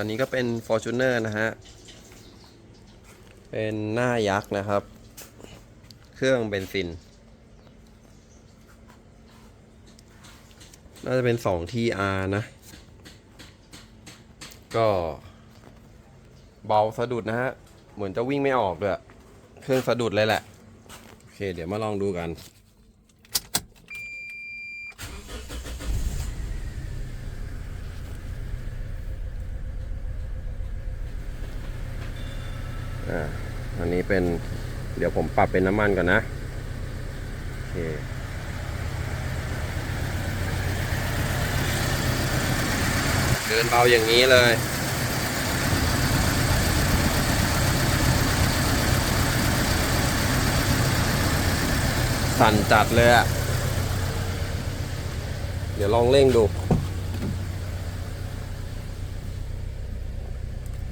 คันนี้ก็เป็น Fortuner นะฮะ เป็นหน้ายักษ์นะครับ เครื่องเบนซิน น่าจะเป็น 2 TR นะ ก็ เบาสะดุดนะฮะ เหมือนจะวิ่งไม่ออกด้วย เครื่องสะดุดเลยแหละ โอเค เดี๋ยวมาลองดูกัน อ่าอันนี้เป็นเดี๋ยวผมปรับเป็นน้ำมันก่อนนะโอเคเดินเบาอย่างนี้เลยสั่นจัดเลยอะเดี๋ยวลองเร่งดู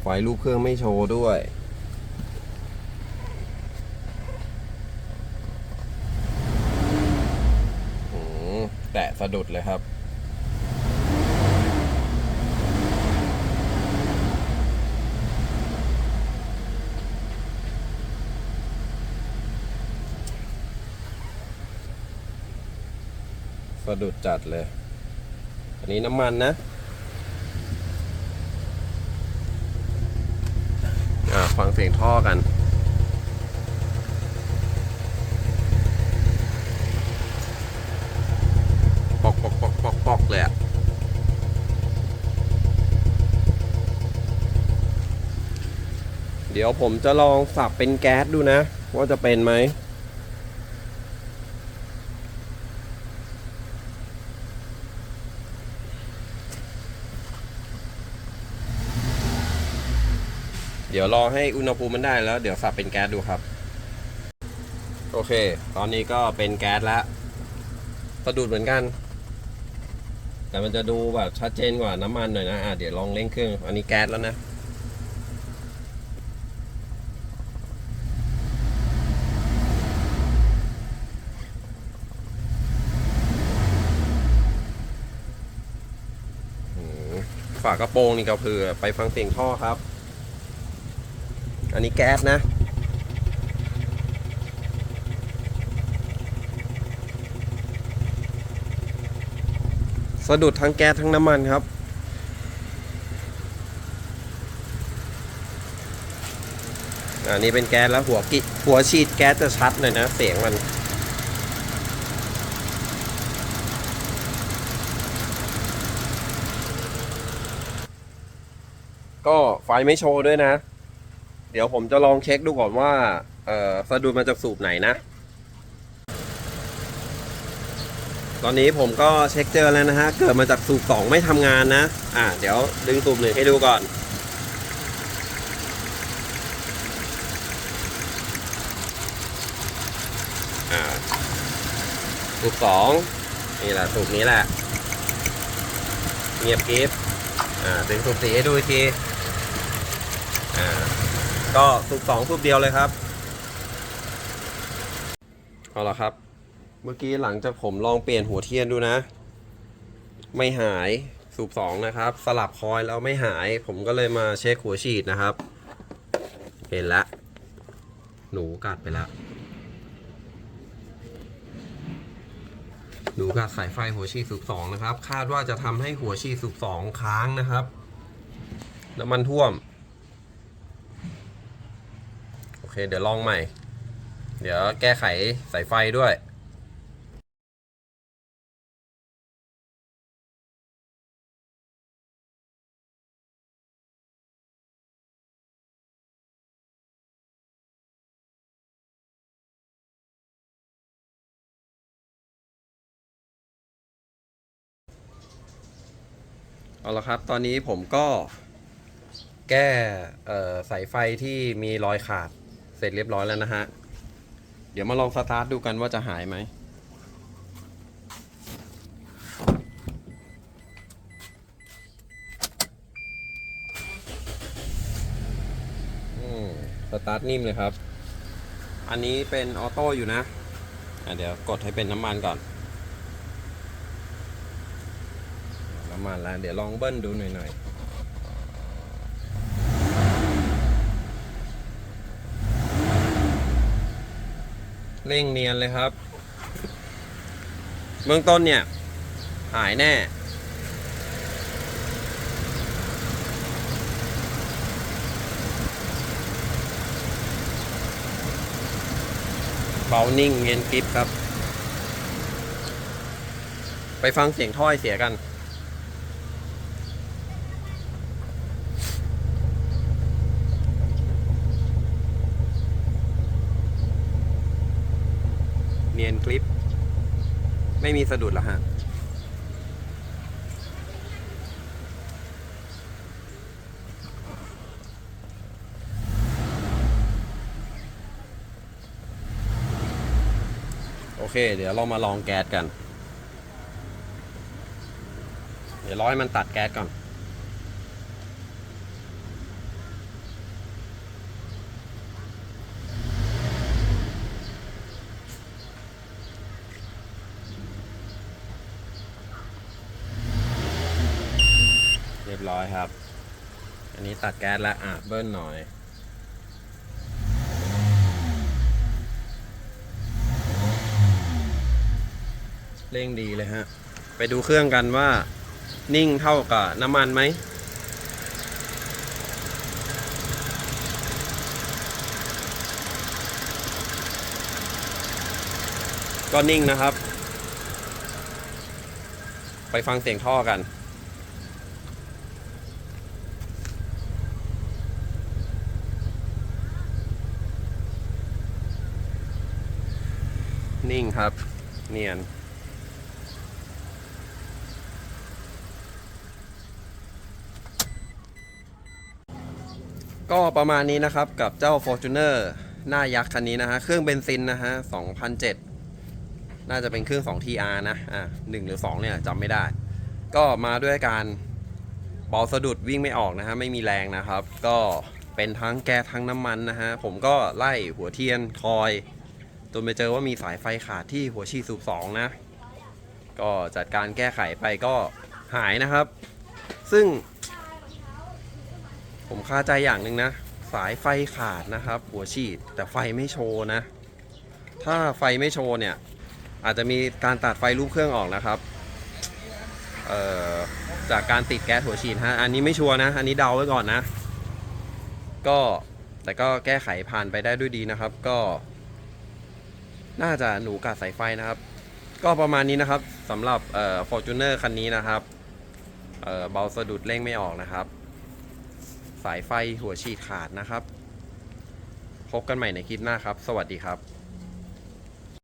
ไฟลูกเครื่องไม่โชว์ด้วย อืมแตะสะดุดเลยครับ สะดุดจัดเลย อันนี้น้ำมันนะอ่าฟังเสียงท่อกัน ปอกปอกปอกปอกปอกเลยอะ เดี๋ยวผมจะลองสับเป็นแก๊สดูนะ ว่าจะเป็นไหมเดี๋ยวรอให้อุณหภูมิมันได้แล้ว เดี๋ยวสับเป็นแก๊สดูครับ โอเค ตอนนี้ก็เป็นแก๊สแล้วสะดุดเหมือนกัน แต่มันจะดูแบบชัดเจนกว่าน้ำมันหน่อยนะอะเดี๋ยวลองเร่งเครื่อง อันนี้แก๊สแล้วนะ อืม ฝากระโปรงนี่ก็คือไปฟังเสียงท่อครับ อันนี้แก๊สนะ สะดุดทั้งแก๊สทั้งน้ำมันครับอันนี้เป็นแก๊สแล้วหัวกิหัวฉีดแก๊สจะชัดหน่อยนะ เสียงมัน ก็ไฟไม่โชว์ด้วยนะ เดี๋ยวผมจะลองเช็คดูก่อนว่าอ่อสะดุดมาจากสูบไหนนะ ตอนนี้ผมก็เช็คเจอแล้วนะฮะ เกิดมาจากสูบสองไม่ทำงานนะ อ่า เดี๋ยวดึงสูบหนึ่งให้ดูก่อนอ่าสูบสองนี่แหละสูบนี้แหละ เงียบกริฟอ่าดึงสูบสีให้ดูอีกที ก็สูบสองสูบเดียวเลยครับเอาละครับ เมื่อกี้หลังจากผมลองเปลี่ยนหัวเทียนดูนะ ไม่หายสูบสองนะครับ สลับคอยแล้วไม่หาย ผมก็เลยมาเช็คหัวฉีดนะครับ เห็นล้วหนูกัดไปแล้วหนูกัดสายไฟหัวฉีดสูบสองนะครับ คาดว่าจะทำให้หัวฉีดสูบสองค้างนะครับ น้ำมันท่วม โอ เคเดี๋ยวลองใหม่ เดี๋ยวแก้ไขสายไฟด้วยเอาละครับ ตอนนี้ผมก็แก้สายไฟที่มีรอยขาด เสร็จเรียบร้อยแล้วนะฮะ เดี๋ยวมาลองสตาร์ทดูกันว่าจะหายไหม สตาร์ทนิ่มเลยครับ อันนี้เป็นออโต้อยู่นะอะเดี๋ยวกดให้เป็นน้ำมันก่อน น้ำมันแล้ว เดี๋ยวลองเบิ้ลดูหน่อยๆ เร่งเนียนเลยครับ เบื้องต้นเนี่ย หายแน่เบานิ่งเงียนกริปครับ ไปฟังเสียงถ้อยเสียกัน เนียนคลิป ไม่มีสะดุดแล้วฮะโอเค เดี๋ยวเรามาลองแก๊สกัน เดี๋ยวร้อให้มันตัดแก๊สก่อน เร้อยครับ อันนี้ตัดแก๊สแล้วอะเบิ้ลหน่อย เร่งดีเลยฮะ ไปดูเครื่องกันว่านิ่งเท่ากับน้ำมันไหมก็นิ่งนะครับ ไปฟังเสียงท่อกัน นิ่งครับ เนียน ก็ประมาณนี้นะครับกับเจ้า Fortuner หน้ายักษ์คันนี้นะฮะ เครื่องเบนซินนะฮะ2007 น่าจะเป็นเครื่อง 2TR นะ อ่าหนึ่งหรือ 2 เนี่ยจำไม่ได้ ก็มาด้วยการเบาสะดุดวิ่งไม่ออกนะฮะ ไม่มีแรงนะครับ ก็เป็นทั้งแก๊สทั้งน้ำมันนะฮะ ผมก็ไล่หัวเทียนคอย นไปเจอว่ามีสายไฟขาดที่หัวฉีดสูบ2นะ ก็จัดการแก้ไขไปก็หายนะครับ ซึ่ง ผมคาใจอย่างหนึ่งนะ สายไฟขาดนะครับ หัวฉีดแต่ไฟไม่โชว์นะ ถ้าไฟไม่โชว์เนี่ย อาจจะมีการตัดไฟรูปเครื่องออกนะครับเอ่อจากการติดแก๊สหัวฉีดฮะ อันนี้ไม่ชัวร์นะ อันนี้เดาไว้ก่อนนะ ก็แต่ก็แก้ไขผ่านไปได้ด้วยดีนะครับ ก็ น่าจะหนูกัดสายไฟนะครับ ก็ประมาณนี้นะครับสำหรับเอ่อ Fortuner คันนี้นะครับเอ่อเบาสะดุดเร่งไม่ออกนะครับ สายไฟหัวฉีดขาดนะครับ พบกันใหม่ในคลิปหน้าครับ สวัสดีครับ